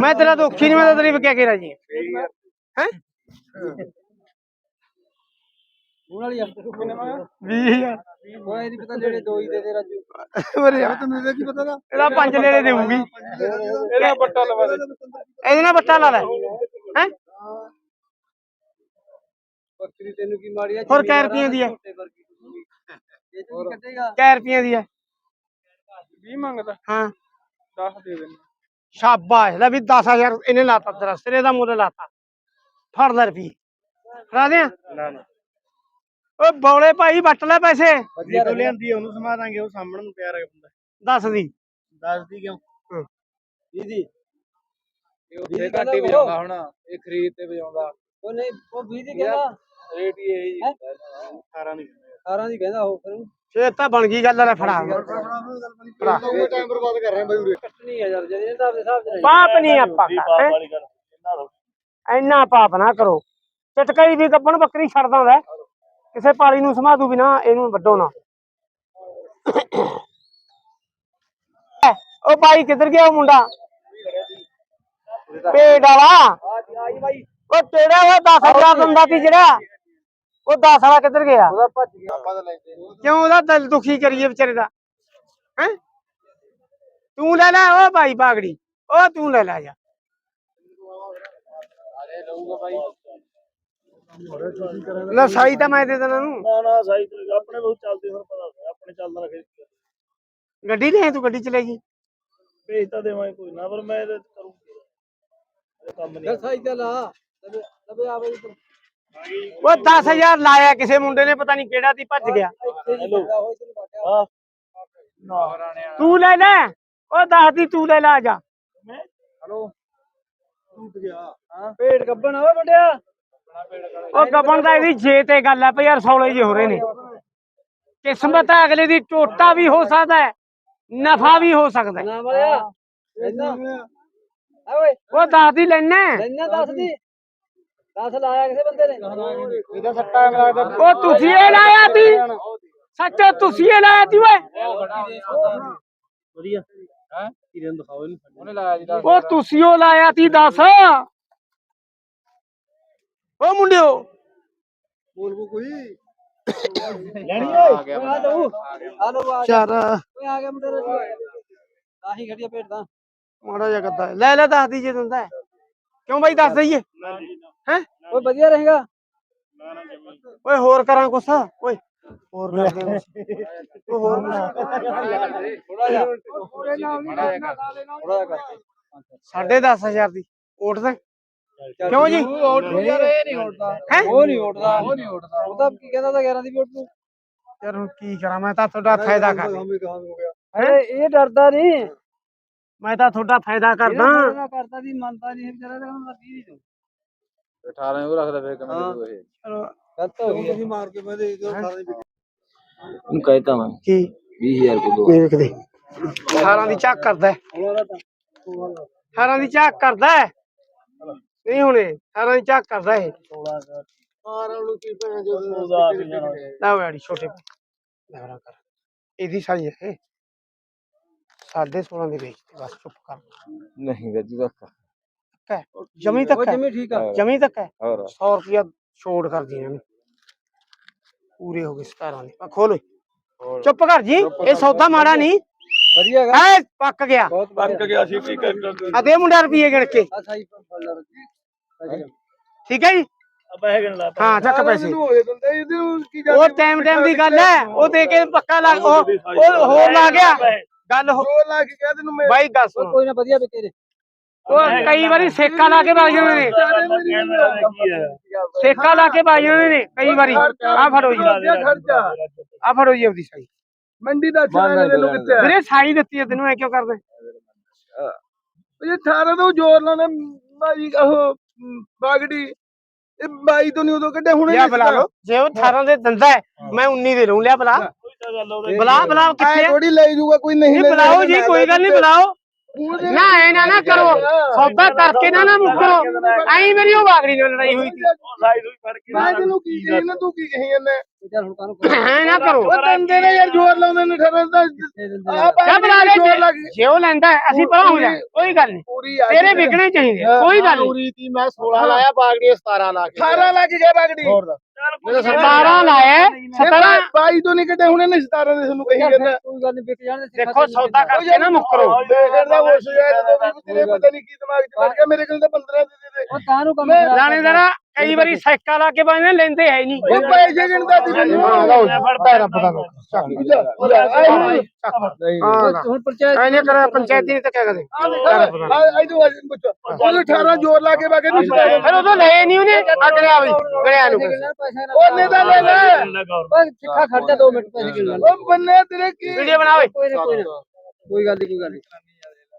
ਮੈਂ ਤੇਰਾ ਦੁੱਖੀ ਨਹੀਂ ਮੈਂ ਤਾਂ ਤੇਰੀ ਵਿਕਿਆ ਕੇ ਰਾਜੀ ਹੈ? ਹੁਣ ਵਾਲੀ ਆ। ਕਿੰਨੇ ਮੰਗਾ 20000 ਕੋਈ ਨਹੀਂ ਪਤਾ ਜਿਹੜੇ ਦੋ ਹੀ ਦੇ ਦੇ ਰਾਜੂ। ਮੇਰੇ ਯਾਰ ਤੈਨੂੰ ਇਹਦਾ ਕੀ ਪਤਾ ਦਾ ਇਹਦਾ ਪੰਜ ਲੇੜੇ ਦੇਊਗੀ। ਇਹਦਾ ਬੱਟਾ ਲਵਾ ਦੇ। ਇਹਦੇ ਨਾਲ ਬੱਟਾ ਲਾ ਲੈ। ਹੈ? ਬੱਕਰੀ ਤੈਨੂੰ ਕੀ ਮਾਰੀ ਆ? ਹੋਰ ਕੈ ਰੁਪਈਆਂ ਦੀ ਹੈ? ਇਹ ਤੂੰ ਕੱਢੇਗਾ ਕੈ ਰੁਪਈਆਂ ਦੀ ਹੈ 20 ਮੰਗਦਾ। ਹਾਂ। 10 ਦੇ ਦੇਣਾ। ਸ਼ਾਬਾਸ਼ ਲੈ ਵੀ 10000 ਇਹਨੇ ਲਾਤਾ ਤੇਰਾ ਸਿਰੇ ਦਾ ਮੁੱਲ ਲਾਤਾ। ਫੜ ਲੈ ਰੁਪਈਏ। ਫੜਾ ਦਿਆਂ ਨਾ ਨਾ। ਓ ਬੌਲੇ ਭਾਈ ਵੱਟ ਲੈ ਪੈਸੇ। ਵਧੀਆ ਲਿਆਂਦੀ ਉਹਨੂੰ ਸਮਾ ਦਾਂਗੇ ਉਹ ਸਾਹਮਣ ਨੂੰ ਪਿਆਰ ਹੈ ਬੰਦਾ ਦੱਸ ਦੀ। ਦੱਸਦੀ ਕਿਉਂ? ਹਾਂ। ਦੀਦੀ। ਇਹ ਉੱਥੇ ਘੱਟ ਵਜਾਉਂਦਾ ਹੁਣ ਇਹ ਖਰੀਦ ਤੇ ਵਜਾਉਂਦਾ ਉਹ ਨਹੀਂ ਉਹ 20 ਦੀ ਕਹਿੰਦਾ। ਰੇਟ ਹੀ ਇਹ ਹੀ? 18 ਦੀ 18 ਦੀ ਕਹਿੰਦਾ ਉਹ ਫਿਰ ਫੇਰ ਤਾਂ ਬਣ ਗਈ ਗੱਲ ਲੈ ਫੜਾ। ਫੜਾ। ਟਾਈਮ ਬਰਬਾਦ ਕਰ ਰਹੇ ਬਾਈ ਉਰੇ। ਕੱਟਣੀ ਆ ਯਾਰ ਜਿਹੜੇ ਹਿਸਾਬ ਦੇ ਹਿਸਾਬ ਦੇ ਪਾਪ ਨਹੀਂ ਆਪਾਂ ਕਰਦੇ। ਇੰਨਾ ਪਾਪ ਨਾ ਕਰੋ। ਚਟਕਾਈ ਵੀ ਗੱਬਣ ਬੱਕਰੀ ਛੱਡਦਾ ਹੁੰਦਾ ਹੈ। ਕਿਸੇ ਪਾਲੀ ਨੂੰ ਸਮਾ ਦੂ ਬਿਨਾ ਇਹਨੂੰ ਵੱਡੋ ਨਾ। ਉਹ ਭਾਈ ਕਿੱਧਰ ਗਿਆ ਉਹ ਮੁੰਡਾ? ਪੇੜ ਵਾਲਾ। ਉਹ ਤੇਰਾ ਉਹ 10000 ਦਿੰਦਾ ਸੀ ਜਿਹੜਾ। ਉਹ 10 ਵਾਲਾ ਕਿੱਧਰ ਗਿਆ? ਉਹਦਾ ਭੱਜ ਗਿਆ। ਆਪਾਂ ਤਾਂ ਲੈਂਦੇ ਨਹੀਂ ਕਿਉਂ ਉਹਦਾ ਦਿਲ ਦੁਖੀ ਕਰੀਏ ਵਿਚਾਰੇ ਦਾ? ਹੈ? ਤੂੰ ਲੈ ਲੈ ਉਹ ਭਾਈ ਬਾਗੜੀ ਉਹ ਤੂੰ ਲੈ ਲੈ ਜਾ। ਅਰੇ ਲਊਗਾ ਬਾਈ ਲੈ ਸਾਈ ਤਾਂ ਮੈਂ ਦੇ ਦੇਣਾ ਨੂੰ ਨਾ ਨਾ ਸਹੀ ਤੇ ਆਪਣੇ ਬਹੁਤ ਚੱਲਦੇ ਹੁਣ ਪਤਾ ਆਪਣੇ ਚੱਲਦਾ ਰੱਖੇ ਗੱਡੀ ਲੈ ਤੂੰ ਗੱਡੀ ਚਲੇਗੀ? ਭੇਜ ਤਾਂ ਦੇਵਾਂਗੇ ਕੋਈ ਨਾ ਪਰ ਮੈਂ ਇਹ ਕਰੂੰਗੀ। ਇਹ ਕੰਮ ਨਹੀਂ ਸਹੀ ਤੇ ਲਾ। ਲਵੇ ਆਵੇ ਉਹ 10000 ਲਾਇਆ ਕਿਸੇ ਮੁੰਡੇ ਨੇ ਪਤਾ ਨਹੀਂ ਕਿਹੜਾ ਤੀ ਭੱਜ ਗਿਆ। ਤੂੰ ਲੈ ਲੈ ਉਹ ਦੱਸਦੀ ਤੂੰ ਲੈ ਲੈ ਜਾ। ਹਲੋ। ਟੁੱਟ ਗਿਆ। ਹਾਂ। ਪੇੜ ਗੱਬਣ ਓਏ ਉਹ ਗੱਬਣ ਦਾ ਇਹਦੀ ਜੇ ਤੇ ਗੱਲ ਹੈ ਭਈ ਯਾਰ ਸੌਲੇ ਜੇ ਹੋ ਰਹੇ ਨੇ। ਕਿਸਮਤ ਹੈ ਅਗਲੇ ਦੀ ਟੋਟਾ ਵੀ ਹੋ ਸਕਦਾ ਹੈ ਨਫਾ ਵੀ ਹੋ ਸਕਦਾ ਹੈ। ਨਾ ਵਾਲਿਆ ਉਹ ਦੱਸਦੀ ਲੈਣਾ ਲੈਣਾ ਦੱਸ ਦੀ। ਦੱਸ ਲਾਇਆ ਕਿਸੇ ਬੰਦੇ ਨੇ? ਇਹਦਾ ਸੱਟਾ ਲੱਗਦਾ ਉਹ ਤੁਸੀਂ ਇਹ ਲਾਇਆ ਤੀ ਸੱਚੋ ਤੁਸੀਂ ਇਹ ਲਾਇਆ ਤੀ ਓਏ? ਵਧੀਆ ਹੈ? ਕਿਰਨ ਨੂੰ ਦਿਖਾਓ ਇਹਨੂੰ। ਉਹਨੇ ਲਾਇਆ ਜੀ ਉਹ ਤੁਸੀਂ ਉਹ ਲਾਇਆ ਤੀ ਦੱਸ। ਉਹ ਮੁੰਡਿਓ। ਬੋਲ ਕੋ ਕੋਈ। ਲੈਣੀ ਓਏ? ਆ ਲਓ ਆ ਲਓ ਆ ਚਾਰ। ਓਏ ਆ ਗਿਆ ਮੁੰਡਾ। ਰਾਜੂ ਆਹੀ ਖੜੀਆ ਭੇਡ। ਦਾ ਮਾੜਾ ਜਿਹਾ ਹੈ। ਲੈ ਲੈ ਦੱਸਦੀ ਜੇ ਦਿੰਦਾ। ਹੈ। ਕਿਉਂ ਬਾਈ ਦੱਸ ਦਈਏ? ਹੈ? ਓਏ ਵਧੀਆ ਰਹੇਗਾ। ਓਏ ਹੋਰ ਕਰਾਂ ਕੁਛ? ਓਏ ਹੋਰ ਕਰਦੇ। ਓਏ ਹੋਰ। ਥੋੜਾ ਜਿਹਾ ਥੋੜਾ ਜਿਹਾ ਥੋੜਾ ਜਿਹਾ ਸਾਢੇ 10000 ਦੀ ਓਟ ਦੇ ਕਿਉਂ ਜੀ? ਯਾਰ ਇਹ ਨਹੀਂ ਉੱਠਦਾ? ਉਹ ਨਹੀਂ ਉੱਠਦਾ ਉਹ ਨਹੀਂ ਉੱਠਦਾ ਉਹ ਤਾਂ ਕੀ ਕਹਿੰਦਾ ਤਾਂ 11 ਦੀ ਵੀ ਉੱਠ ਯਾਰ ਹੁਣ ਕੀ ਕਰਾਂ ਮੈਂ ਤਾਂ ਤੁਹਾਡਾ ਫਾਇਦਾ ਕਰ ਅਰੇ ਇਹ ਡਰਦਾ ਨਹੀਂ। ਮੈਂ ਤਾਂ ਤੁਹਾਡਾ ਫਾਇਦਾ ਕਰਦਾ। ਨਾ ਕਰਦਾ ਦੀ ਮੰਨਦਾ ਨਹੀਂ ਵਿਚਾਰਾ ਤਾਂ ਹੁਣ 20 ਦੀ ਦਊ 18 ਉਹ ਰੱਖਦਾ ਫਿਰ ਕਿਵੇਂ ਹਾਂ। ਦੂ ਇਹ? ਗਲਤ ਹੋ ਗਈ ਤੁਸੀਂ ਮਾਰ ਕੇ ਮੈਂ ਦੇ ਦਿਓ 18 ਦੀ ਤੂੰ ਕਹਿਤਾ ਮੈਂ। ਕੀ? 20000 ਕੋ ਦੋ। ਦੇਖ ਦੇ। 18 ਦੀ ਝਾਕ ਕਰਦਾ। ਹੈ। ਉਹਨਾਂ ਦਾ 18 ਦੀ ਝਾਕ ਕਰਦਾ। ਹੈ। ਨਹੀਂ ਹੁਣੇ 18 ਦੀ ਝਾਕ ਕਰਦਾ ਇਹ। 16 ਦਾ ਮਾਰਨ ਨੂੰ ਕੀ ਭੈਣ ਜੋ ਲੈ ਬੈੜੀ ਛੋਟੇ। ਲੈ ਬਰਾ ਕਰ। ਇਹਦੀ ਸਾਈ ਹੈ। ਇਹ। ਸਾਢੇ 16 ਦੀ ਵੇਚ ਦੇ, ਬਸ ਚੁੱਪ ਕਰ ਨਹੀਂ ਗੱਜੂ ਰੱਖ ਹੈ ਜਮੀ ਤੱਕ ਉਹ ਹੈ ਜਿਵੇਂ ਠੀਕ ਆ ਜਮੀ ਤੱਕ ਹੈ ਹੋਰ 100 ਰੁਪਿਆ ਛੋੜ ਕਰ ਦੀ ਇਹਨਾਂ ਨੂੰ ਪੂਰੇ ਹੋ ਗਏ 17 ਦੇ ਆ ਖੋਲ ਓਏ। ਚੁੱਪ ਕਰ ਜੀ ਇਹ ਸੌਦਾ ਮਾੜਾ ਨਹੀਂ ਵਧੀਆ ਹੈਗਾ ਐ ਪੱਕ ਗਿਆ ਬਹੁਤ ਵਧੀਆ ਗਿਆ ਸੀ ਕੀ ਕਰ ਆ ਦੇ ਮੁੰਡਾ ਰੁਪਏ ਗਿਣ ਕੇ ਆ ਸਾਈ ਫਲ ਲੱਗ ਠੀਕ ਹੈ ਜੀ ਪੈਸੇ ਗਿਣ ਲਾ ਹਾਂ ਚੱਕ ਪੈਸੇ ਹੋਏ ਦਿੰਦੇ ਇਹਦੇ ਨੂੰ ਕੀ ਉਹ ਟਾਈਮ ਟਾਈਮ ਦੀ ਗੱਲ ਹੈ ਉਹ ਦੇ ਕੇ ਪੱਕਾ ਲੱਗ ਉਹ ਉਹ ਹੋਰ ਲਾ ਗਿਆ ਗੱਲ ਹੋ- ਲਾ ਕੇ ਕਹਿ ਤੈਨੂੰ ਮੈਂ ਬਾਈ ਗੱਲ ਸੁਣ। ਕੋਈ ਨਾ ਵਧੀਆ ਬਿਕੇ ਨੇ ਉਹ ਕਈ ਵਾਰੀ ਸੇਕਾ ਲਾ ਕੇ ਵਗ ਜਾਂਦੇ ਨੇ। ਸੇਕਾ ਲਾ ਕੇ ਵਗ ਜਾਂਦੇ ਨੇ ਕਈ ਵਾਰੀ। ਆ ਫੜੋ ਜੀ। ਆ ਫੜੋ ਜੀ ਆਪਦੀ ਸਾਈ। ਮੰਡੀ ਦਾ ਛਾਣੇ ਦੇ ਨੂੰ ਕਿੱਥੇ ਵੀਰੇ ਸਾਈ ਦਿੱਤੀ ਹੈ ਤੈਨੂੰ ਐ ਕਿਉਂ ਕਰਦੇ? ਇਹ 18 ਤੋਂ ਜ਼ੋਰ ਲਾਉਂਦੇ ਮਾਰੀ ਉਹ ਬਾਗੜੀ। ਇਹ 22 ਤੋਂ ਨਹੀਂ ਉਦੋਂ ਕੱਢਿਆ ਹੁਣੇ ਲਿਆ ਬੁਲਾ ਲਓ। ਜੇ ਉਹ 18 ਦੇ ਦਿੰਦਾ ਹੈ, ਮੈਂ 19 ਦੇ ਲਊਂ ਲਿਆ ਬੁਲਾ। ਬੁਲਾ ਬੁਲਾ ਕਿੱਥੇ ਹੈ? ਥੋੜੀ ਲੈ ਜਾਊਗਾ ਕੋਈ ਨਹੀਂ ਨਹੀਂ ਬੁਲਾਓ ਜੀ ਕੋਈ ਗੱਲ ਨਹੀਂ ਬੁਲਾਓ। ਨਾ ਐ ਨਾ ਨਾ ਕਰੋ। ਸੌਦਾ ਕਰਕੇ ਨਾ ਨਾ ਮੁੱਕੋ। ਐਂ ਮੇਰੀ ਉਹ ਬਾਗੜੀ ਨਾਲ ਲੜਾਈ ਹੋਈ ਸੀ। ਮੈਂ ਤੈਨੂੰ ਕੀ ਕਹੀ ਨਾ ਤੂੰ ਕੀ ਕਹੀ ਜਾਂਦਾ? ਚੱਲ ਹੁਣ ਕਾਹਨੂੰ ਐ ਨਾ ਕਰੋ। ਉਹ ਦੰਦੇ ਨੇ ਯਾਰ ਜ਼ੋਰ ਲਾਉਂਦੇ ਨੇ ਠਰਸ ਦਾ ਆ ਕਿਆ ਬਣਾ ਲੈ ਜ਼ੋਰ ਲੱਗ ਜੇ ਉਹ ਲੈਂਦਾ ਹੈ, ਅਸੀਂ ਪਰਾਂ ਹੋ ਜਾਏ ਕੋਈ ਗੱਲ ਨਹੀਂ। ਪੂਰੀ ਆ ਤੇਰੇ ਵਿਕਣੇ ਚਾਹੀਦੇ। ਆ, ਕੋਈ ਗੱਲ ਨਹੀਂ। ਪੂਰੀ ਤੀ ਮੈਂ 16 ਲਾਇਆ ਬਾਗੜੀ 17 ਲਾ ਕੇ। 18 ਲੱਗ ਗਿਆ ਬਾਗੜੀ। ਹੋਰ ਦਾ 17 ਲਾਇਆ 17 22 ਤੋਂ ਨਹੀਂ ਕਿਤੇ ਹੁਣੇ ਨਹੀਂ 17 ਦੇ ਤੁਹਾਨੂੰ ਕਹੀ ਜਾਂਦਾ। ਕੋਈ ਗੱਲ ਨਹੀਂ ਵਿਕ ਜਾਣ ਦੇਖੋ ਸੌਦਾ ਕਰਕੇ ਨਾ ਮੁੱਕਰੋ। ਦੇਖਦਾ ਹੋਸ਼ ਹੋਇਆ ਜਦੋਂ ਵੀ ਤੇਰੇ ਪਤਾ ਨਹੀਂ ਕੀ ਦਿਮਾਗ 'ਚ ਵੜ ਗਿਆ ਮੇਰੇ ਕੋਲ ਤਾਂ 15 ਦੇ ਦੇ ਉਹ ਕਾਹਨੂੰ ਕੰਮ ਖਰਾਬ ਲਾਣੇਦਾਰਾ ਕਈ ਵਾਰੀ ਸਾਈਕਲ ਲਾ ਕੇ ਬੰਦੇ ਲੈਂਦੇ ਹੈ ਨਹੀਂ। ਉਹ ਪੈਸੇ ਗਿਣਦਾ ਸੀ ਮੈਨੂੰ। ਫੜਦਾ ਰੱਬ ਦਾ ਹੁਣ ਪੰਚਾਇਤ ਐਨੇ ਕਰ ਪੰਚਾਇਤੀ ਨਹੀਂ ਤਾਂ ਕਿਆ ਕਰੇ ਉਹ 18 ਜ਼ੋਰ ਲਾ ਕੇ ਬਾਗੇ ਨਹੀਂ ਫਿਰ ਉਦੋਂ ਲਏ ਨਹੀਂ ਉਹਨੇ। ਅਗਲੇ ਆ ਬਈ ਗੜਿਆ ਨੂੰ ਉਹਨੇ ਤਾਂ ਲੈ ਲੈ ਬਸ ਸਿੱਖਾ ਖੜ ਜਾ 2 ਮਿੰਟ ਪੈਸੇ ਗਿਣ ਉਹ ਬੰਨੇ ਤੇਰੇ ਕੀ ਵੀਡੀਓ ਬਣਾ ਓਏ। ਕੋਈ ਨਾ ਕੋਈ ਨਾ। ਕੋਈ ਗੱਲ ਨਹੀਂ ਕੋਈ ਗੱਲ ਨਹੀਂ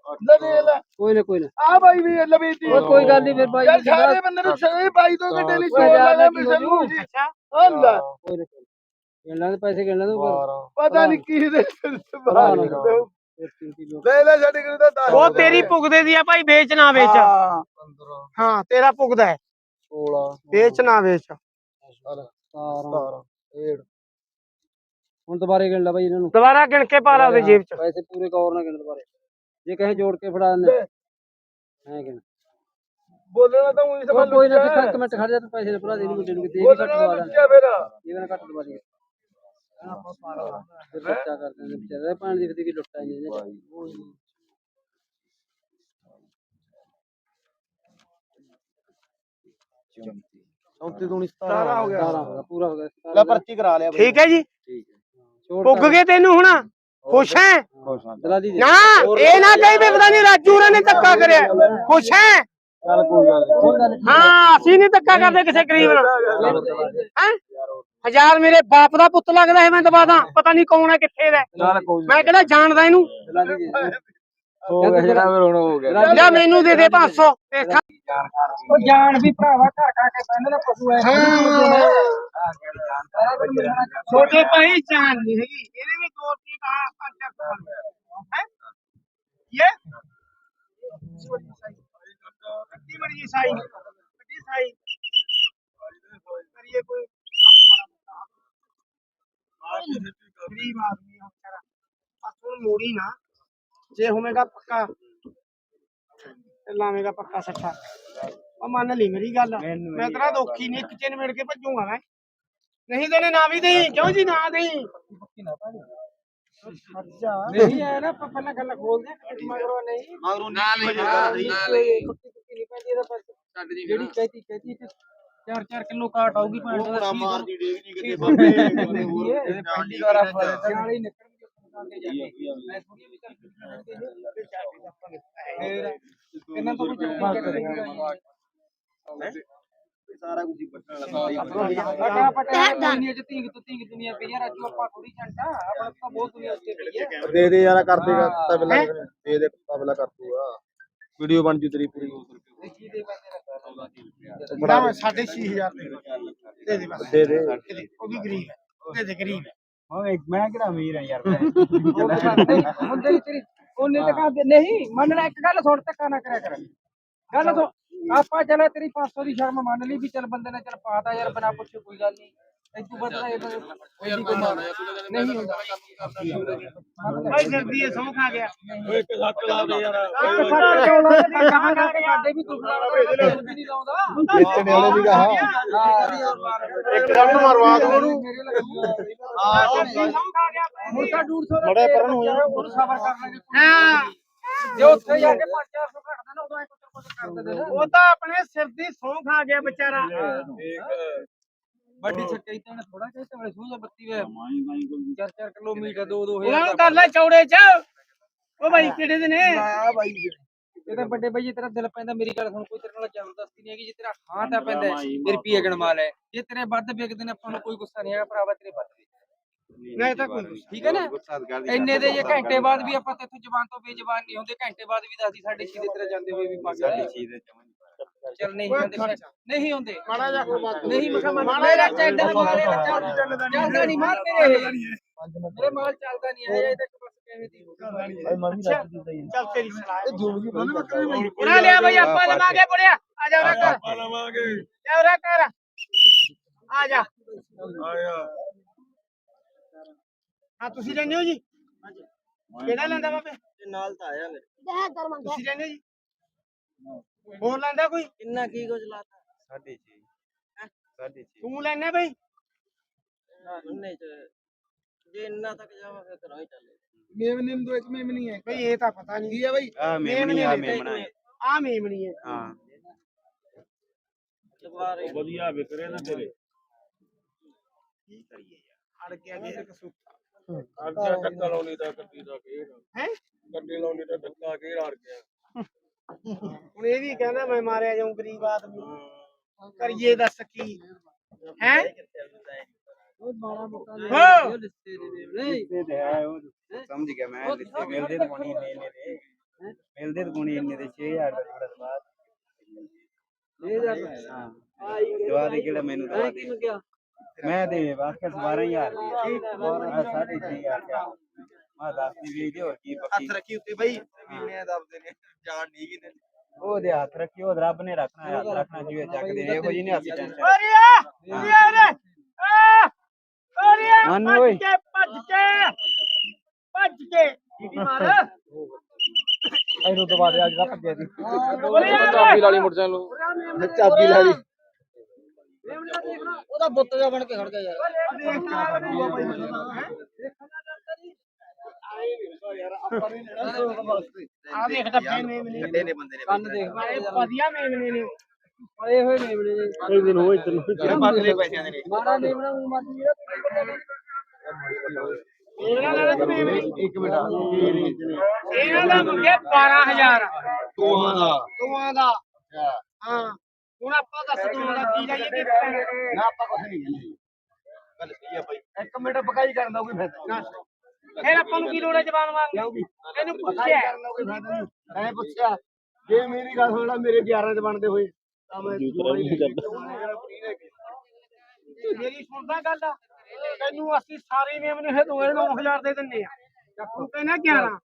ਲੈ ਲੈ ਕੋਈ ਨਾ ਕੋਈ ਨਾ। ਆ ਬਾਈ ਵੀ ਲਵੀ ਦੀ ਉਹ ਕੋਈ ਗੱਲ ਨਹੀਂ ਫਿਰ ਬਾਈ ਯਾਰ ਸਾਰੇ ਬੰਦੇ ਨੂੰ ਸਹੀ ਬਾਈ ਤੋਂ ਗੱਡੇ ਨਹੀਂ ਜ਼ੋਰ ਲਾ ਲੈ ਮੈਨੂੰ ਅੱਛਾ ਅੱਲਾ ਕੋਈ ਨਾ ਪੈਸੇ ਤੂੰ ਪਤਾ ਨਹੀਂ ਕੀ ਦੇ ਭਰਾ ਨਾ। ਕਰੋ। ਲੈ ਲੈ ਸਾਡੇ ਕੋਲ ਤਾਂ 10 ਉਹ ਤੇਰੀ ਪੁਗਦੇ ਦੀ ਆ ਭਾਈ ਵੇਚ ਨਾ ਵੇਚ। ਹਾਂ। ਤੇਰਾ ਪੁਗਦਾ ਹੈ। 16 ਵੇਚ ਨਾ ਵੇਚ। 17 ਹੁਣ ਦੁਬਾਰੇ ਗਿਣ ਲੈ ਬਾਈ ਇਹਨਾਂ ਨੂੰ। ਦੁਬਾਰਾ ਗਿਣ ਕੇ ਪਾ ਲਾ ਉਹਦੇ ਜੇਬ ਚ। ਪੈਸੇ ਪੂਰੇ ਕੌਰ ਨਾ ਗਿਣ ਦੁਬਾਰੇ। ਜੇ ਕਹੇ ਜੋੜ ਕੇ ਫੜਾ ਦਿੰਦੇ ਐ ਗਿਣ ਬੋਲਣਾ ਤਾਂ ਉਹੀ ਸਮਝ ਕੋਈ ਨਾ ਫਿਰ ਇੱਕ ਮਿੰਟ ਖੜ ਜਾ ਤੂੰ ਪੈਸੇ ਦੇ ਭਰਾ ਦੇ ਨੂੰ ਮੁੰਡੇ ਨੂੰ ਕਿਤੇ ਇਹ ਵੀ ਘੱਟ ਦਵਾ ਦੇਣ ਕਿਆ ਮੇਰਾ ਇਹ ਨਾ ਘੱਟ ਦਵਾ ਦੇ। ਫਿਰ ਬੱਚਾ ਕਰ ਦਿੰਦੇ ਵਿਚਾਰੇ। ਪਾਣ ਦੀ ਕੀ ਲੁੱਟਾ ਨਹੀਂ ਇਹਨੇ। ਚੌਂਤੀ। ਤੋਂ 17 ਹੋ ਗਿਆ। 17 ਹੋ ਗਿਆ ਪੂਰਾ ਹੋ ਗਿਆ। 17 ਲੈ ਪਰਚੀ ਕਰਾ ਲਿਆ ਠੀਕ ਹੈ ਜੀ। ਛੋੜ ਪੁੱਗ ਗਏ ਤੈਨੂੰ ਹੁਣ? ਖੁਸ਼ ਹੈ? ਨਾ ਇਹ ਨਾ ਕਹੀ ਵੀ ਪਤਾ ਨਹੀਂ ਰਾਜੂ ਹੋਰਾਂ ਨੇ ਧੱਕਾ ਕਰਿਆ। ਖੁਸ਼ ਹੈ? ਚੱਲ ਕੋਈ ਗੱਲ ਨਹੀਂ ਹਾਂ ਅਸੀਂ ਨਹੀਂ ਧੱਕਾ ਕਰਦੇ ਕਿਸੇ ਗਰੀਬ ਨਾਲ। ਹੈ? ਹਜ਼ਾਰ ਮੇਰੇ ਬਾਪ ਦਾ ਪੁੱਤ ਲੱਗਦਾ ਹੈ ਮੈਂ ਦਵਾਦਾ ਪਤਾ ਨਹੀਂ ਕੌਣ ਹੈ ਕਿੱਥੇ ਦਾ ਮੈਂ ਕਿਹੜਾ ਜਾਣਦਾ ਇਹਨੂੰ? ਹੋ ਗਿਆ ਜਿਹੜਾ ਫਿਰ ਹੁਣ ਹੋ ਗਿਆ। ਜਾਂ ਮੈਨੂੰ ਦੇ ਦੇ 500 ਦੇਖਾਂ। ਉਹ ਜਾਣ ਵੀ ਭਰਾਵਾ ਘਰ ਖਾ ਕੇ ਪੈਂਦੇ ਨੇ ਪਸ਼ੂ ਐ ਛੋਟੇ ਭਾਈ ਜਾਨ ਨਹੀਂ ਹੈਗੀ। ਇਹਨੇ ਵੀ ਦੋ ਰੁਪਏ ਕਹਾ ਪੰਜ ਚਾਰ ਹੈ? ਇਹ? ਕਿੰਨੀ ਬੜੀ ਸਾਈ। ਕਿੰਨੀ ਸਾਈ। ਕਰੀਏ ਕੋਈ ਗਰੀਬ ਆਦਮੀ ਹੋ ਵਿਚਾਰਾ। ਬਸ ਹੁਣ ਮੋੜੀ ਨਾ। ਜੇ ਹੋਵੇਗਾ ਪੱਕਾ ਤੇ ਲਾਵੇਂਗਾ ਪੱਕਾ ਸੱਠਾ ਉਹ ਮੰਨ ਲਈ ਮੇਰੀ ਗੱਲ ਮੈਂ ਤੇਰਾ ਦੋਖੀ ਨਹੀਂ ਇੱਕ ਚਿੰਨ ਮਿਲ ਕੇ ਭੱਜੂਗਾ ਮੈਂ ਨਹੀਂ ਤੇ ਨਾ ਵੀ ਦੇਈ ਕਿਉਂ ਜੀ ਨਾ ਦੇਈ ਨਹੀਂ ਹੈ ਨਾ ਆਪਾਂ ਪਹਿਲਾਂ ਗੱਲ ਖੋਲ ਦੇ ਮਗਰੋਂ ਨਹੀਂ ਮਗਰੋਂ ਨਾ ਜਿਹੜੀ ਕਹਿਤੀ ਕਹਿਤੀ ਤੇ 4-4 ਕਿਲੋ ਕਾਟ ਆਊਗੀ ਭਾਂ ਦਾ ਮਾਰਦੀ ਡੇਗ ਨਹੀਂ ਕਿਤੇ ਬਾਬੇ ਇਹ ਪਹਿਲੀ ਵਾਰ ਆਪਾਂ ਨਾਲੇ ਨਿਕਲਣਗੇ ਪਕਾਉਂਦੇ ਜਾ। ਕੇ ਮੈਂ ਥੋੜੀ ਵੀ ਕਰ ਇਹਨਾਂ ਤੋਂ ਵੀ ਚੁੱਪ ਕਰੇਗਾ ਸਾਰਾ ਕੁਝ ਹੀ ਬੱਟਣ ਸਾਡਾ ਪਟਿਆ ਦੁਨੀਆ ਚ ਧੀਂਗ ਤੋਂ ਧੀਂਗ ਦੁਨੀਆ ਪਈ ਯਾਰ ਅੱਜ ਆਪਾਂ ਥੋੜੀ ਘੰਟਾ ਆਪਣਾ ਤਾਂ ਬਹੁਤ ਦੁਨੀਆ ਉੱਤੇ ਪਈ ਹੈ ਦੇ ਦੇ ਯਾਰ ਕਰ ਦੇਗਾ ਤਬਲਾ ਦੇ ਦੇ ਤਬਲਾ ਕਰ ਦੂਗਾ ਵੀਡੀਓ ਬਣ ਜੂ ਤੇਰੀ ਪੂਰੀ। ਕੀ ਸਾਢੇ 6000 ਦੇ। ਦੇ ਬਸ। ਦੇ ਦੇ। ਉਹ ਵੀ ਗਰੀਬ ਹੈ। ਦੇ ਦੇ ਗਰੀਬ ਹੈ। ਮੈਂ ਕਿਹੜਾ ਅਮੀਰ ਆ ਯਾਰ ਹੁੰਦੇ ਨੀ ਤੇਰੀ ਉਹਨੇ ਤਾਂ ਕਹਾ ਨਹੀਂ, ਮੰਨਣਾ ਇੱਕ ਗੱਲ, ਸੁਣ ਧੱਕਾ ਨਾ ਕਰਿਆ ਕਰ। ਗੱਲ ਸੁਣ, ਆਪਾਂ ਚਲੇ ਤੇਰੀ 500 ਦੀ ਸ਼ਰਮ ਮੰਨ ਲਈ ਵੀ ਚੱਲ ਬੰਦੇ ਨੇ ਚੱਲ ਪਾਤਾ ਯਾਰ, ਬਿਨਾ ਪੁੱਛੇ ਕੋਈ ਗੱਲ ਨਹੀਂ ਇਦੋਂ ਬਦਲਾ ਇਹ ਕੋਈ ਕੋਈ ਨਹੀਂ ਹੁੰਦਾ। ਭਾਈ ਜਲਦੀ ਇਹ ਸੌਂ ਖਾ ਗਿਆ। ਇੱਕ ਸੱਤ ਲਾ ਦੇ ਯਾਰ। ਇੱਕ ਸੱਟ ਕਿਉਂ ਲਾਉਂਦੇ ਕਹਾਂ ਸਾਡੇ ਵੀ ਦੁੱਖ ਲੱਗਦਾ ਨਹੀਂ ਲਾਉਂਦਾ। ਵੇਚਣ ਵਾਲੇ ਵੀ ਕਹਾ। ਇੱਕ ਰੰਗ ਮਰਵਾ ਦੋ ਉਹਨੂੰ। ਮੁਰਗਾ 150 ਮੜੇ ਪਰਨ ਹੋ ਜਾ ਹੁਣ ਸਬਰ ਕਰ ਲਾਂਗੇ ਹਾਂ। ਜੇ ਉੱਥੇ ਜਾ ਕੇ 5-400 ਘਟਦਾ ਨਾ ਉਦੋਂ ਐ ਕੁੱਤਰ ਕੁੱਤਰ ਕਰ ਦਿੰਦੇ ਨੇ। ਉਹ ਤਾਂ ਆਪਣੇ ਸਿਰ ਦੀ ਸੌਂ ਖਾ ਗਿਆ ਵਿਚਾਰਾ। ਵੱਡੀ ਛੱਕੇ ਤੇ ਥੋੜਾ ਜਿਹਾ ਤੇ ਸੂਝਾ ਬੱਤੀ ਵੇ। 4-4 ਕਿਲੋਮੀਟਰ 2-2 ਉਹਨਾਂ ਨੂੰ ਕਰ ਲੈ ਚੌੜੇ ਚ। ਉਹ ਭਾਈ ਕਿਹੜੇ ਦੇ ਨੇ? ਇਹ ਤਾਂ ਵੱਡੇ ਬਾਈ ਤੇਰਾ ਦਿਲ ਪੈਂਦਾ ਮੇਰੀ ਗੱਲ ਸੁਣ ਕੋਈ ਤੇਰੇ ਨਾਲ ਜ਼ਬਰਦਸਤੀ ਨਹੀਂ ਹੈਗੀ ਜੇ ਤੇਰਾ ਹਾਂ ਤਾਂ ਪੈਂਦਾ ਤੇ ਰੁਪਈਏ ਗਣਵਾ ਲੈ। ਜੇ ਤੇਰੇ ਵੱਧ ਵਿਕਦੇ ਨੇ ਆਪਾਂ ਨੂੰ ਕੋਈ ਗੁੱਸਾ ਨਹੀਂ ਹੈਗਾ ਭਰਾਵਾ ਤੇਰੇ ਵੱਧ ਵਿਕਦੇ ਨਹੀਂ ਤਾਂ ਕੋਈ ਠੀਕ ਹੈ ਨਾ? ਇੰਨੇ ਦੇ ਜੇ ਘੰਟੇ ਬਾਅਦ ਵੀ ਆਪਾਂ ਤੇਥੋਂ ਜ਼ਬਾਨ ਤੋਂ ਬੇਜ਼ਬਾਨ ਨਹੀਂ ਹੁੰਦੇ ਘੰਟੇ ਬਾਅਦ ਵੀ ਦੱਸਦੀ ਸਾਡੇ ਛੇ ਦੇ ਤੇਰੇ ਜਾਂਦੇ ਹੋਏ ਵੀ ਪਾ ਸਾਡੇ ਚੱਲ ਨਹੀਂ ਜਾਂਦੇ ਨਹੀਂ ਹੁੰਦੇ। ਮਾੜਾ ਜਾ ਕੋ ਬਾਤ ਨਹੀਂ ਮਖਾ ਮੇਰਾ ਚੱਲਦਾ ਮਾਰੇ ਚੱਲਦਾ ਨਹੀਂ। ਮਾਰ। ਮੇਰੇ ਮੇਰੇ ਮਾਲ ਚੱਲਦਾ ਨਹੀਂ ਹੈ ਇਹ। ਤਾਂ ਬਸ ਅੱਛਾ, ਚੱਲ ਤੇਰੀ ਸਲਾਹ ਹੈ। ਜੋ ਵੀ ਬਈ ਉਹਨਾਂ ਲਿਆ ਬਈ? ਆਪਾਂ ਲਵਾਂਗੇ ਬੁੜਿਆ। ਆ ਜਾ ਕਰ ਆਪਾਂ ਲਵਾਂਗੇ। ਜਾ ਕਰ ਆ ਜਾ। ਆਇਆ। ਹਾਂ ਤੁਸੀਂ ਲੈਣੇ ਹੋ ਜੀ? ਕਿਹੜਾ ਲੈਂਦਾ ਬਾਬੇ? ਨਾਲ ਤਾਂ ਆਇਆ ਮੇਰੇ। ਤੁਸੀਂ ਲੈਣੇ ਜੀ? ਹੋਰ ਲੈਂਦਾ ਕੋਈ? ਕਿੰਨਾ ਕੀ ਕੁਝ ਲਾਤਾ? ਸਾਢੇ 6 ਸਾਢੇ 6 ਤੂੰ ਲੈਣੇ ਬਈ? ਉਹਨੇ ਚ ਜੇ ਇੰਨਾ ਤੱਕ ਜਾਵਾਂ ਫਿਰ ਘਰੋਂ ਹੀ ਚੱਲੇ ਮੇਮਨੇ ਨੂੰ ਇੱਕ ਮੇਮਨੀ ਹੈ ਬਈ ਇਹ ਤਾਂ ਪਤਾ ਨਹੀਂ। ਕੀ ਹੈ ਬਈ? ਆ ਮੇਮਣੀ ਆ ਮੇਮਣਾ ਆ ਮੇਮਣੀ ਹੈ। ਹਾਂ। ਰਹੇ ਵਧੀਆ ਵਿਕਰੇ ਨਾ ਤੇਰੇ। ਕੀ ਕਰੀਏ ਯਾਰ? ਅੜ ਗਿਆ ਕਿਸੇ ਕਸੂਤਾ ਅੱਗੇ ਟੱਕਾ ਲਾਉਣੀ ਤਾਂ ਗੱਡੀ ਦਾ ਘੇਰ। ਹੈ? ਗੱਡੀ ਲਾਉਣੀ ਤਾਂ ਟੱਕਾ ਘੇਰ ਅੜ ਗਿਆ। ਹੁਣ ਇਹ ਵੀ ਕਹਿੰਦਾ ਮੈਂ ਮਾਰਿਆ ਜਾਉਂ ਗਰੀਬ ਆਦਮੀ ਕਰੀਏ ਦੱਸ ਕੀ? ਹੈ? ਹਾਂ। ਲਿੱਤੇ ਤੇ ਹੈ ਉਹ। ਸਮਝ ਗਿਆ ਮੈਂ ਲਿੱਤੇ ਮਿਲਦੇ ਤਾਂ ਕੋਣੀ ਇੰਨੇ ਇੰਨੇ ਦੇ ਮਿਲਦੇ ਤਾਂ ਕੋਣੀ ਇੰਨੇ ਦੇ 6000 ਦਾ ਜਿਹੜਾ ਬਾਅਦ ਹਾਂ। ਦਵਾ ਦੇ ਕਿਹੜਾ ਮੈਨੂੰ ਦਵਾ ਦੇ। ਮੈਂ ਦੇ ਵਾਸਤੇ 12000 ਰੁਪਏ ਔਰ ਸਾਢੇ 6000 ਰੁਪਏ ਮੈਂ ਦੱਸ ਦੀ ਵੇਚ ਦੇ ਹੋਰ ਕੀ ਹੱਥ ਰੱਖੀ ਉੱਤੇ ਬਈ ਮਹੀਨੇ ਦਬਦੇ ਨੇ ਜਾਨ ਨਹੀਂ ਗੀ ਨੇ ਉਹਦੇ ਹੱਥ ਰੱਖੀ ਉਹ ਰੱਬ ਨੇ ਰੱਖਣਾ ਹੈ, ਹੱਥ ਰੱਖਣਾ ਜਿਵੇਂ ਚੱਕਦੇ ਇਹੋ ਜੀ ਨਹੀਂ ਅਸੀਂ ਟੈਨਸ਼ਨ ਓਰੀਆ ਓਰੀਆ ਰੇ ਆ ਓਰੀਆ ਮੰਨ ਭੱਜ ਓਏ। ਕੇ ਭੱਜ ਕੇ ਭੱਜ ਕੇ। ਕੀ ਮਾਰ। ਇਹਨੂੰ ਦਵਾ ਦੇ ਅੱਜ ਰੱਖ ਗਿਆ ਸੀ ਓਰੀਆ ਚਾਬੀ ਲਾ ਲਈ ਮੋਟਰਸਾਈਕਲ ਚਾਬੀ ਲਾ ਲਈ। ਉਹਦਾ ਬੁੱਤ ਜਾ ਬਣ ਕੇ ਖੜ ਗਿਆ ਯਾਰ। ਆ ਦੇਖ ਡੱਬੇ ਮੇਮਣੇ ਕੱਢੇ ਨੇ ਬੰਦੇ ਨੇ ਕੰਨ ਦੇਖ ਇਹ ਵਧੀਆ ਮੇਮਣੇ ਨੇ। ਪਏ ਹੋਏ ਮੇਮਣੇ ਨੇ। ਕੋਈ ਦਿਨ ਹੋਏ ਤੈਨੂੰ। ਜਿਹੜੇ ਮਰਲੇ ਪੈਸਿਆਂ ਦੇ ਨੇ। ਨੂੰ। ਇੱਕ ਮਿੰਟ ਇਹਨਾਂ ਦਾ ਮੰਗੇ 12000 ਦੋਹਾਂ ਦਾ। ਦੋਵਾਂ ਦਾ। ਹਾਂ। ਹੁਣ ਆਪਾਂ ਦੱਸ ਦੋਵਾਂ ਦਾ ਕੀ ਲਾਈਏ ਕੀ ਪੈਣਾ ਨਾ? ਆਪਾਂ ਕੁਝ ਨਹੀਂ ਕਹਿੰਦੇ। ਗੱਲ ਸਹੀ ਆ ਬਾਈ। ਇੱਕ ਮਿੰਟ ਪਕਾਈ ਕਰਨ ਦਾ ਕੋਈ ਫਾਇਦਾ ਫਿਰ ਆਪਾਂ ਨੂੰ ਕੀ ਲੋੜ ਹੈ ਜਵਾਨ ਵਾਂਗ? ਇਹਨੂੰ ਪੁੱਛਿਆ ਕਰਨ ਦਾ ਨਹੀਂ ਮੈਂ ਪੁੱਛਿਆ ਜੇ ਮੇਰੀ ਗੱਲ ਸੁਣਦਾ ਮੇਰੇ 11 ਚ ਬਣਦੇ ਹੋਏ ਤਾਂ ਮੈਂ ਮੇਰੀ ਸੁਣਦਾ ਗੱਲ ਤੈਨੂੰ ਅਸੀਂ ਸਾਰੇ ਮੇਮ ਨੇ ਇਹ ਦੋਏ 9000 ਦੇ ਦਿੰਨੇ ਆ। ਤੂੰ ਕਹਿੰਦਾ 11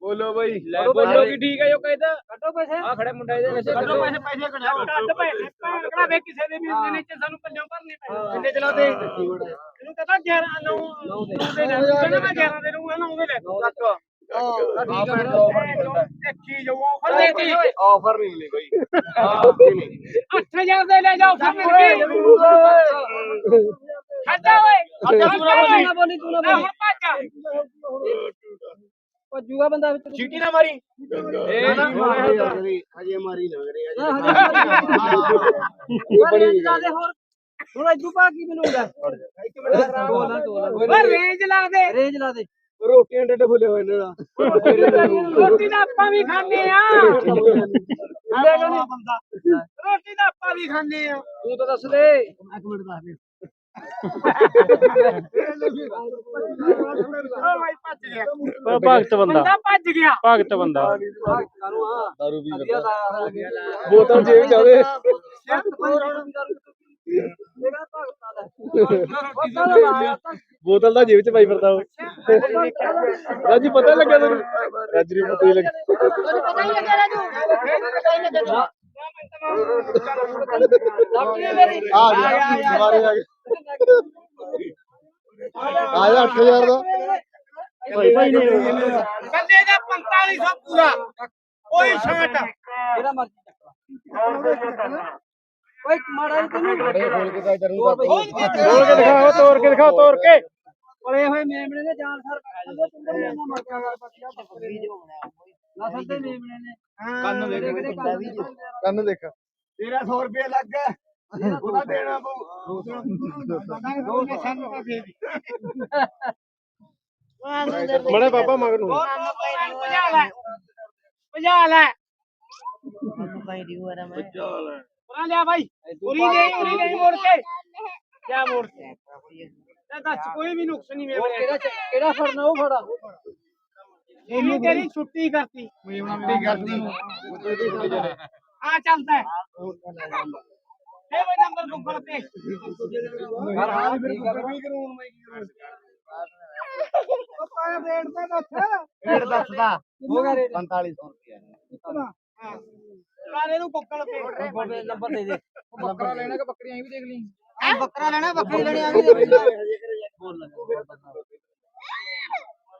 ਬੋਲੋ ਬਈ। ਲੈ ਬੋਲੋ ਕੀ ਠੀਕ ਹੈ ਜੋ ਕਹਿੰਦਾ। ਕੱਢੋ ਪੈਸੇ। ਆ ਖੜੇ ਮੁੰਡਾ ਇਹਦੇ ਵਿੱਚ। ਕੱਢੋ ਪੈਸੇ ਪੈਸੇ ਕਢਾਓ। ਕੱਢ ਪੈਸੇ ਕਰਾ ਵੇ ਕਿਸੇ ਦੇ ਵੀ ਦਿਨੇ ਚ ਸਾਨੂੰ ਪੱਲਿਓਂ ਭਰਨੇ ਪੈਣੇ। ਕਿੰਨੇ ਚਲਾ ਦੇ ਇਹਨੂੰ ਕਹਤਾ 11 9 9 ਦੇ ਕਹਿੰਦਾ ਮੈਂ 11 ਦੇ ਲੂੰਗਾ 9 ਦੇ ਲੈ ਜਾਓ ਆਫਰ ਦੇ। ਦੀ ਆਫਰ ਨਹੀਂ ਮਿਲੇ ਕੋਈ 8000 ਦੇ ਲੈ ਜਾਓ ਫਿਰ ਮਿਲ ਗਈ। ਛੱਡਾ ਓਏ ਨਾ ਬੋਲੀ ਤੂੰ ਨਾ ਨਾ ਬੋਲੀ। ਹੁਣ ਭੱਜ ਭੱਜੂਗਾ ਬੰਦਾ ਵਿੱਚ ਚੀਟੀ ਨਾ ਮਾਰੀ। ਇਹ ਨਾ ਹਜੇ ਮਾਰੀ ਲੱਗ ਰਹੀ ਨਾ ਹਜੇ ਬੜੀ ਗੱਲ। ਹੋਰ। ਹੁਣ ਅੱਜੂ ਪਾ ਕੀ ਓਏ ਰੇਂਜ ਲਾ ਦੇ। ਰੇਂਜ ਲਾ ਦੇ। ਰੋਟੀਆਂ ਡੱਡੇ ਫੁੱਲੇ ਹੋਏ ਨੇ ਰੋਟੀ ਤਾਂ ਆਪਾਂ ਵੀ ਖਾਂਦੇ ਆ। ਰੋਟੀ ਤਾਂ ਆਪਾਂ ਵੀ ਖਾਂਦੇ ਆ। ਤੂੰ ਤਾਂ ਦੱਸ ਦੇ। ਇੱਕ ਮਿੰਟ ਦੱਸ ਦੇ। ਭਗਤ ਬੰਦਾ। ਬੰਦਾ ਭੱਜ ਗਿਆ। ਭਗਤ ਬੰਦਾ। ਦਾਰੂ ਵੀ ਬੋਤਲ ਜੇਬ ਚ ਆਵੇ ਬੋਤਲ ਦਾ ਜੇਬ ਚ ਪਾਈ ਫਿਰਦਾ ਉਹ। ਰਾਜੀ ਪਤਾ ਲੱਗਿਆ ਤੈਨੂੰ? ਰਾਜੀ ਨੂੰ ਪਤਾ ਹੀ ਲੱਗਾ ਪਤਾ ਹੀ ਲੱਗਿਆ ਰਾਜੂ? ਪਤਾ ਹੀ ਲੱਗਿਆ ਲੱਗੀ ਮੇਰੀ ਆ ਗਿਆ ਦੁਬਾਰੇ ਆ ਗਿਆ। ਆ ਜਾ 8000 ਦਾ। ਬੰਦੇ ਦਾ 4500 ਪੂਰਾ। ਕੋਈ ਛਾਂਟ। ਜਿਹੜਾ ਮਰਜ਼ੀ ਚੱਕ ਓਏ ਮਾੜਾ ਨੀ ਤੈਨੂੰ ਖੋਲ ਕੇ ਤਾਂ ਜਰੂਰ। ਹੋਰ ਕੀ ਦਿਖਾਓ ਤੋੜ ਕੇ ਦਿਖਾਓ ਤੋੜ ਕੇ। ਪਲੇ ਹੋਏ ਮੇਮਣੇ ਨੇ ਜਾਨ ਸਰ ਤੁੰਦਰ ਨੇ ਮਰ ਗਿਆ ਕਰ ਪੱਕਿਆ ਬੱਕਰੀ ਜੋ। ਨਸਲ ਦੇ ਮੇਮਣੇ ਨੇ। ਕੰਨ ਦੇਖ ਕੰਨ ਦੇਖ? ਤੇਰਾ 100 ਰੁਪਏ ਲੱਗ ਗਿਆ। ਉਹਦਾ ਦੇਣਾ ਪਊ। ਦੋ ਨੇ ਸਾਨੂੰ ਤਾਂ ਦੇ ਦੀ ਮੜੇ ਬਾਬਾ ਮਗਰ ਨੂੰ। ਭਜਾ ਲੈ। ਭਜਾ ਲੈ। ਪਰਾਂ ਲਿਆ ਭਾਈ ਉਰੀ ਨਹੀਂ ਉਰੀ ਨਹੀਂ ਮੋੜ ਕੇ। ਕਿਆ ਮੋੜ ਕੇ? ਤੇ ਦੱਸ ਕੋਈ ਵੀ ਨੁਕਸ ਨਹੀਂ ਮੇਰੇ ਕਿਹੜਾ ਕਿਹੜਾ ਫੜਨਾ ਉਹ ਫੜਾ। ਇਹਨੇ ਤੇਰੀ ਛੁੱਟੀ ਕਰਤੀ। ਛੁੱਟੀ ਕਰਦੀ। ਹਾਂ ਚੱਲਦਾ। ਹੈ ਇਹ ਵੀ ਨੰਬਰ ਗੂਗਲ ਤੇ। ਹਾਂ ਹਾਂ ਠੀਕ ਆ ਕਰਾਉਣ ਮੈਂ ਕੀ ਕਰਾਂ? ਉਹ ਪਾਇਆ ਰੇਟ ਤਾਂ ਦੱਸ। ਰੇਟ ਦੱਸਦਾ। ਹੋ ਗਿਆ ਰੇਟ। 4500 ਰੁਪਏ ਕਾਲੇ ਨੂੰ ਕੁੱਕਲ ਤੇ। ਨੰਬਰ ਦੇ ਦੇ। ਬੱਕਰਾ ਲੈਣਾ ਕਿ ਬੱਕਰੀਆਂ ਵੀ ਦੇਖ ਲਈ? ਬੱਕਰਾ ਲੈਣਾ ਬੱਕਰੀ ਲੈਣੀ ਆ ਵੀ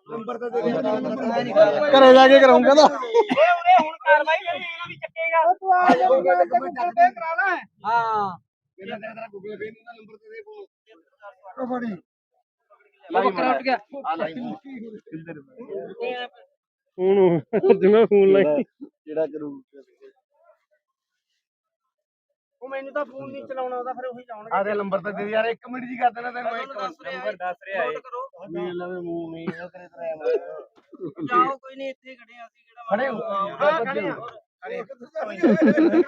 ਨੰਬਰ ਤਾਂ ਦੇ ਘਰੇ ਜਾ ਕੇ ਕਰਾਉਂਗਾ ਤਾਂ। ਇਹ ਹੁਣ ਕਾਰਵਾਈ ਕਰੀ ਇਹਨਾਂ ਵੀ ਚੱਕੇਗਾ। ਤੂੰ ਆ ਜਾ ਕੁੱਕਲ ਤੇ ਕਰਾਣਾ ਹੈ ਹਾਂ। ਤੇਰਾ ਤੇਰਾ ਗੂਗਲ ਪੇ ਦਾ ਨੰਬਰ ਤੇ ਦੇ ਫੋਨ ਲੈ ਬੱਕਰਾ ਉੱਠ ਗਿਆ। ਆ ਲਾਈ ਹੁਣ ਜਿਵੇਂ ਫੋਨ ਲਾਈ ਜਿਹੜਾ ਕਰੂ ਉਹ ਮੈਨੂੰ ਤਾਂ ਫੋਨ ਨਹੀਂ ਚਲਾਉਣਾ ਆਉਂਦਾ ਫਿਰ ਉਹੀ ਲਾਉਣਗੇ ਆ ਦੇ ਨੰਬਰ ਤਾਂ ਦੇ ਯਾਰ ਇੱਕ ਮਿੰਟ ਜੀ ਕਰ ਦੇਣਾ ਤੈਨੂੰ ਇੱਕ ਨੰਬਰ ਦੱਸ ਰਿਹਾ ਹੈ ਮੀਲ ਲਵੇ ਮੂੰਹ ਨਹੀਂ ਉਹ ਤੇਰੇ ਤੇਰੇ ਜਾਓ ਕੋਈ ਨਹੀਂ ਇੱਥੇ ਖੜੇ ਆ ਅਸੀਂ ਕਿਹੜਾ ਖੜੇ ਹੋ।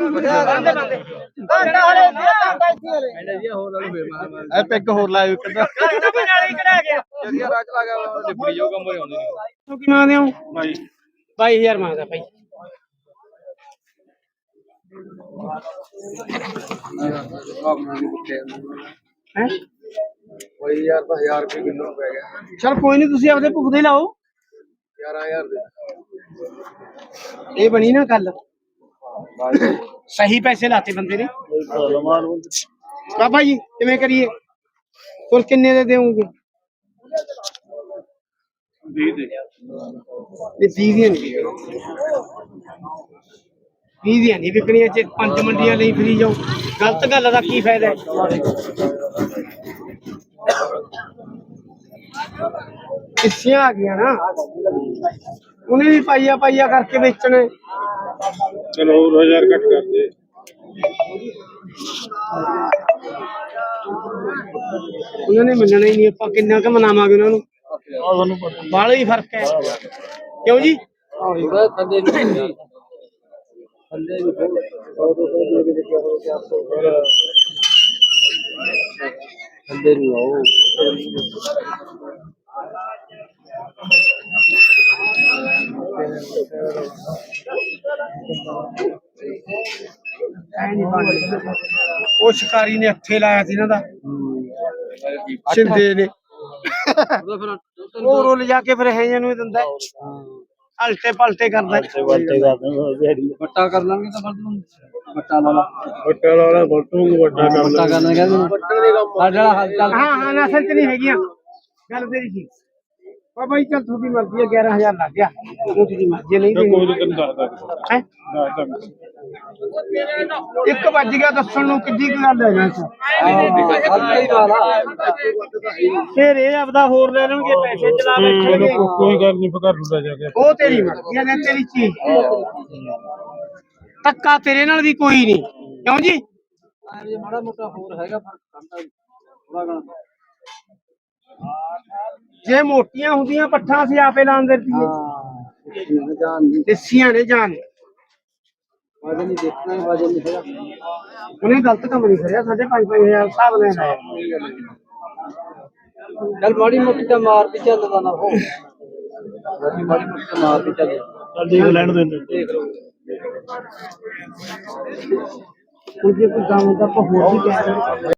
ਬੰਦਾ ਹਲੇ ਬੰਦਾ ਇੱਥੇ ਹਲੇ ਐ ਪੈਗ ਹੋਰ ਲਾਇਓ ਕਿੱਦਾਂ ਘਰ ਤਾਂ ਨਾਲੇ ਹੀ ਕਢਾ ਗਿਆ ਡਿੱਬੜੀ ਜੋ ਕੰਮ ਹੋਏ ਆਉਂਦੇ ਨੇ। ਤੂੰ ਕੀ ਮੰਗਦੇ ਹੋ ਬਾਈ 22000 ਮੰਗਦਾ ਭਾਈ। ਹੈ? ਬਈ ਯਾਰ ਤਾਂ 1000 ਰੁਪਏ ਕਿਲੋ ਪੈ ਗਿਆ। ਚਲ ਕੋਈ ਨਹੀਂ ਤੁਸੀਂ ਆਪਦੇ ਭੁੱਖ ਦੇ ਲਾਓ। 11000 ਦੇ ਇਹ ਬਣੀ ਨਾ ਗੱਲ ਸਹੀ ਪੈਸੇ ਲਾਤੇ ਬੰਦੇ ਨੇ ਬਾਬਾ ਜੀ ਕਿਵੇਂ ਕਰੀਏ ਕੁਲ ਕਿੰਨੇ ਦੇ ਦੇਵੋਗੇ 20 ਦੇ ਇਹ 20 ਦੀਆਂ ਨਹੀਂ ਵੀਹ ਦੀਆਂ ਨਹੀਂ ਵਿਕਣੀਆਂ ਚ ਪੰਜ ਮੰਡੀਆਂ ਲਈ ਫਰੀ ਜਾਓ ਗਲਤ ਗੱਲ ਦਾ ਕੀ ਫਾਇਦਾ ਹੈ ਕਿੱਸੀਆਂ ਆ ਗਈਆਂ ਨਾ। ਉਹਨੇ ਵੀ ਪਾਈਆ ਪਾਈਆ ਕਰਕੇ ਵੇਚਣੇ। ਚਲੋ 2000 ਕੱਟ ਕਰ ਦੇ। ਉਹਨਾਂ ਨੇ ਮੰਨਣਾ ਹੀ ਨਹੀਂ ਆਪਾਂ ਕਿੰਨਾ ਕੁ ਮਨਾਵਾਂਗੇ ਉਹਨਾਂ ਨੂੰ। ਬਾਹਲਾ ਹੀ ਫ਼ਰਕ ਹੈ। ਕਿਉਂ ਜੀ? ਥੋੜਾ ਥੱਲੇ ਨੂੰ ਥੱਲੇ ਨੂੰ ਆਓ ਐ ਨਹੀਂ ਬਣਦਾ ਉਹ ਸ਼ਿਕਾਰੀ ਨੇ ਹੱਥੇ ਲਾਇਆ ਸੀ ਇਹਨਾਂ ਦਾ। ਸ਼ਿੰਦੇ ਨੇ। ਉਹ ਰੁੱਲ ਜਾ ਕੇ ਫਿਰ ਹੈ ਨੂੰ ਹੀ ਦਿੰਦਾ। ਹਲਟੇ ਪਲਟੇ ਕਰਦਾ ਹੈ। ਵੱਟਾ ਕਰ ਲਾਂਗੇ ਤਾਂ ਫਰਦ ਨੂੰ। ਵੱਟਾ ਲਾ ਲਾ। ਵੱਟਾ ਵਾਲਾ ਨੂੰ ਵੱਡਾ ਕਰ ਵੱਟਾ ਕਰਨਾ ਕਹਿੰਦੇ ਸਾਡੇ ਵਾਲਾ ਹਾਲ ਚਾਲ ਹਾਂ ਹਾਂ ਨਸਲ ਚ ਨਹੀਂ ਹੈਗੀਆਂ। ਗੱਲ ਤੇਰੀ ਜੀ ਬਾਬਾ ਜੀ ਚੱਲ ਤੁਹਾਡੀ ਮਰਜ਼ੀ ਹੈ 11000 ਲੱਗ ਗਿਆ। ਉਹ ਤੁਹਾਡੀ ਮਰਜ਼ੀ ਹੈ, ਨਹੀਂ ਕੋਈ ਦੇਣੀ। ਨਹੀਂ ਦੱਸਦਾ ਹੈ? ਇੱਕ ਵੱਜ ਗਿਆ ਦੱਸਣ ਨੂੰ ਕਿੱਡੀ ਕੁ ਗੱਲ ਹੈ ਵਾਲਾ ਫਿਰ ਇਹ ਆਪਦਾ ਹੋਰ ਲੈ ਲੈਣਗੇ ਪੈਸੇ ਚਲਾ ਬੈਠਣਗੇ। ਕੋਈ ਗੱਲ ਨਹੀਂ ਫਕਰ ਲੁੱਟਾ ਜਾ ਕੇ। ਉਹ ਤੇਰੀ ਮਰਜ਼ੀ ਹੈ ਨਾ ਤੇਰੀ ਚੀਜ਼। ਤੱਕਾ ਤੇਰੇ ਨਾਲ ਵੀ ਕੋਈ ਨਹੀਂ। ਕਿਉਂ ਜੀ? ਜੇ ਮਾੜਾ ਮੋਟਾ ਹੋਰ ਹੈਗਾ ਕਰਦਾ ਥੋੜਾ ਗਣਾ ਜੇ ਮੋਟੀਆਂ ਹੁੰਦੀਆਂ ਪੱਠਾਂ ਅਸੀਂ ਆਪੇ ਲਾਉਂਦੇ ਰਹੀਏ ਹਾਂ ਜਾਨ ਦੀ ਦੇਸੀਆਂ ਨੇ ਜਾਨ ਵਜਨ ਨਹੀਂ ਦੇਖਣਾ ਵਜਨ ਨਹੀਂ ਹੈਗਾ ਉਹਨੇ ਗਲਤ ਕੰਮ ਨਹੀਂ ਕਰਿਆ ਸਾਡੇ 5-5000 ਹਿਸਾਬ ਨਾਲ ਲਾਇਆ ਚੱਲ ਮਾੜੀ ਮੋਟੀ ਤਾਂ ਮਾਰ ਵੀ ਚੱਲਦਾ ਨਾ ਉਹ ਮਾੜੀ ਮਾੜੀ ਮੋਟੀ ਤਾਂ ਮਾਰ ਵੀ ਚੱਲ ਚੱਲ ਦੇਖ ਲੈਣ ਦੇ ਦੇਖ ਲਓ ਹੁਣ ਜੇ ਕੋਈ ਕੰਮ ਦਾ ਆਪਾਂ ਹੋਰ ਵੀ ਕਹਿ ਰਹੇ